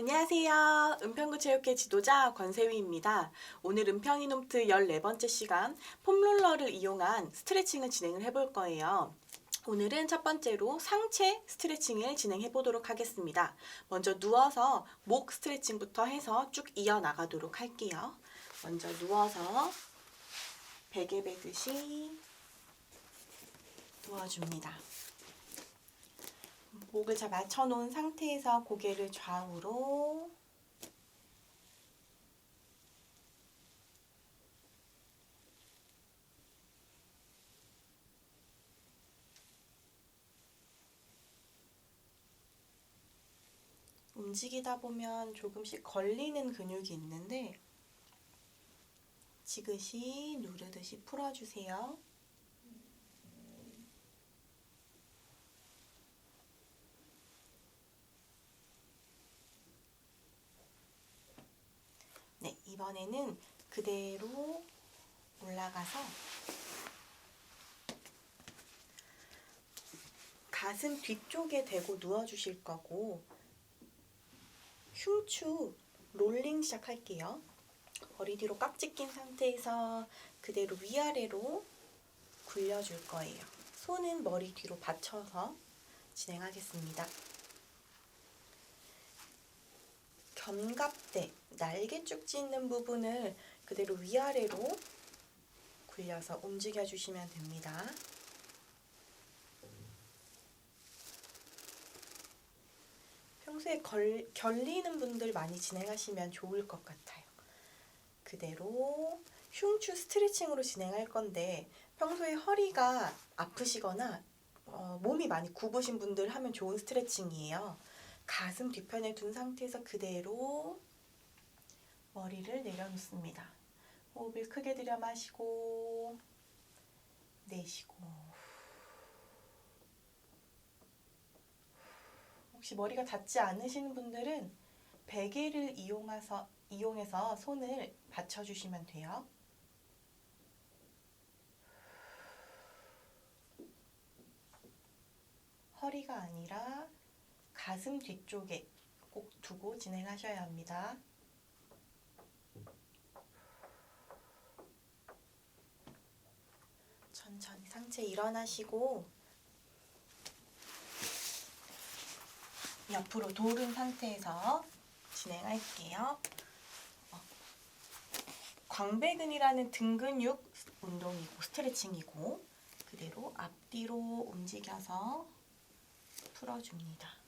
안녕하세요. 은평구 체육회 지도자 권세위입니다. 오늘 은평이놈트 14번째 시간 폼롤러를 이용한 스트레칭을 진행을 해볼 거예요. 오늘은 첫 번째로 상체 스트레칭을 진행해 보도록 하겠습니다. 먼저 누워서 목 스트레칭부터 해서 쭉 이어나가도록 할게요. 먼저 누워서 베개 베듯이 누워줍니다. 목을 잘 맞춰놓은 상태에서 고개를 좌우로 움직이다 보면 조금씩 걸리는 근육이 있는데 지그시 누르듯이 풀어주세요. 네, 이번에는 그대로 올라가서 가슴 뒤쪽에 대고 누워주실 거고 흉추 롤링 시작할게요. 머리 뒤로 깍지 낀 상태에서 그대로 위아래로 굴려줄 거예요. 손은 머리 뒤로 받쳐서 진행하겠습니다. 견갑대, 날개 쭉지 있는 부분을 그대로 위아래로 굴려서 움직여 주시면 됩니다. 평소에 걸, 결리는 분들 많이 진행하시면 좋을 것 같아요. 그대로 흉추 스트레칭으로 진행할 건데 평소에 허리가 아프시거나 어, 몸이 많이 굽으신 분들 하면 좋은 스트레칭이에요. 가슴 뒤편에 둔 상태에서 그대로 머리를 내려놓습니다. 호흡을 크게 들여 마시고 내쉬고 혹시 머리가 닿지 않으시는 분들은 베개를 이용해서 이용해서 손을 받쳐주시면 돼요. 허리가 아니라 가슴 뒤쪽에 꼭 두고 진행하셔야 합니다. 천천히 상체 일어나시고 옆으로 도른 상태에서 진행할게요. 어, 광배근이라는 등 근육 운동이고 스트레칭이고 그대로 앞뒤로 움직여서 풀어줍니다.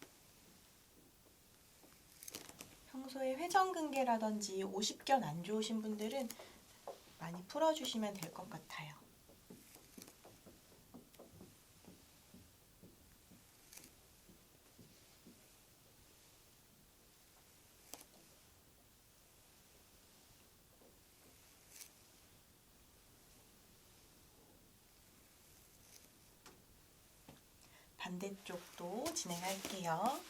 평소에 회전근개라든지 오십견 안 좋으신 분들은 많이 풀어주시면 될 것 같아요. 반대쪽도 진행할게요.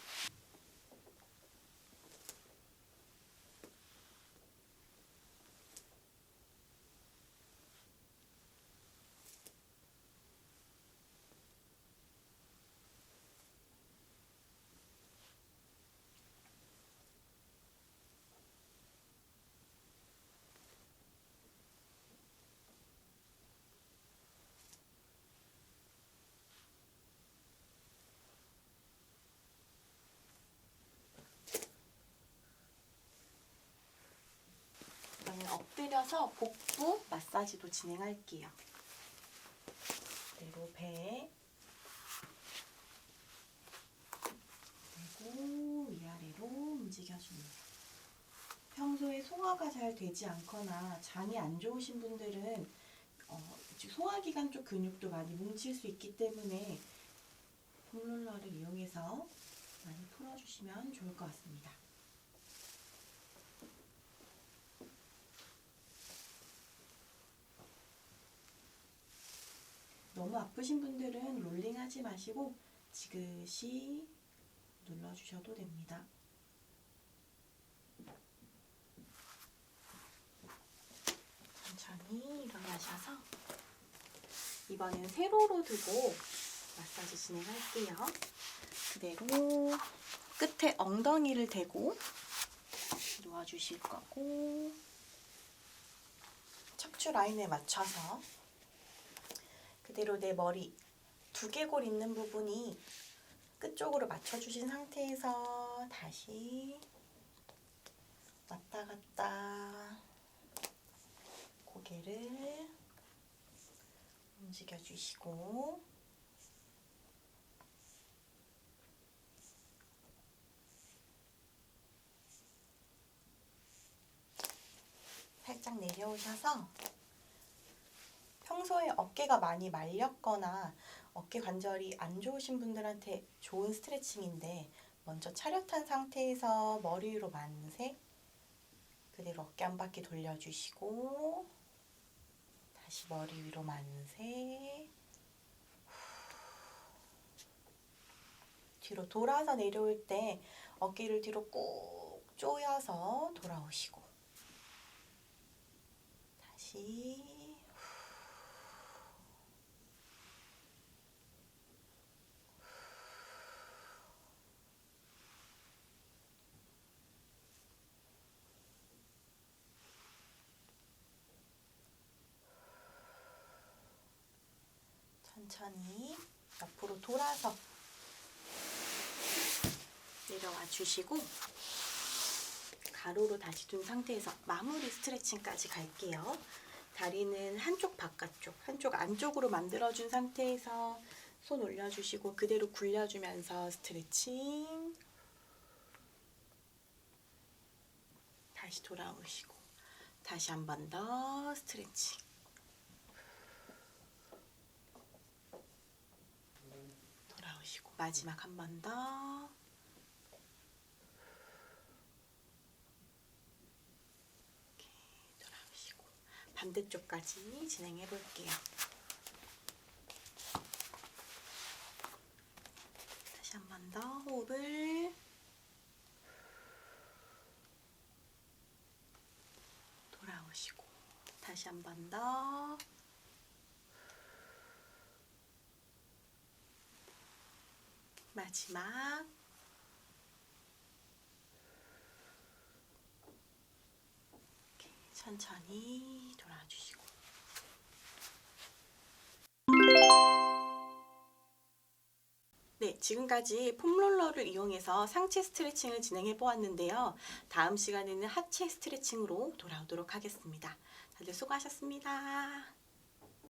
엎드려서 복부 마사지도 진행할게요. 그리고 배 그리고 위아래로 움직여줍니다. 평소에 소화가 잘 되지 않거나 장이 안 좋으신 분들은 어, 소화기관 쪽 근육도 많이 뭉칠 수 있기 때문에 폼롤러를 이용해서 많이 풀어주시면 좋을 것 같습니다. 너무 아프신 분들은 롤링 하지 마시고 지그시 눌러주셔도 됩니다. 천천히 일어나셔서 이번엔 세로로 두고 마사지 진행할게요. 그대로 끝에 엉덩이를 대고 내려와 주실 거고 척추 라인에 맞춰서 그대로 내 머리 두개골 있는 부분이 끝쪽으로 맞춰주신 상태에서 다시 왔다 갔다 고개를 움직여 주시고 살짝 내려오셔서 평소에 어깨가 많이 말렸거나 어깨 관절이 안 좋으신 분들한테 좋은 스트레칭인데 먼저 차렷한 상태에서 머리 위로 만세 그대로 어깨 한 바퀴 돌려주시고 다시 머리 위로 만세. 뒤로 돌아서 내려올 때 어깨를 뒤로 꾹 조여서 돌아오시고 다시 천천히 옆으로 돌아서 내려와 주시고 가로로 다시 둔 상태에서 마무리 스트레칭까지 갈게요. 다리는 한쪽 바깥쪽, 한쪽 안쪽으로 만들어준 상태에서 손 올려주시고 그대로 굴려주면서 스트레칭. 다시 돌아오시고 다시 한 번 더 스트레칭. 돌아오시고 마지막 한 번 더. 돌아오시고 반대쪽까지 진행해 볼게요. 다시 한 번 더 호흡을 돌아오시고 다시 한 번 더. 마지막 천천히 돌아주시고 네, 지금까지 폼롤러를 이용해서 상체 스트레칭을 진행해 보았는데요. 다음 시간에는 하체 스트레칭으로 돌아오도록 하겠습니다. 다들 수고하셨습니다.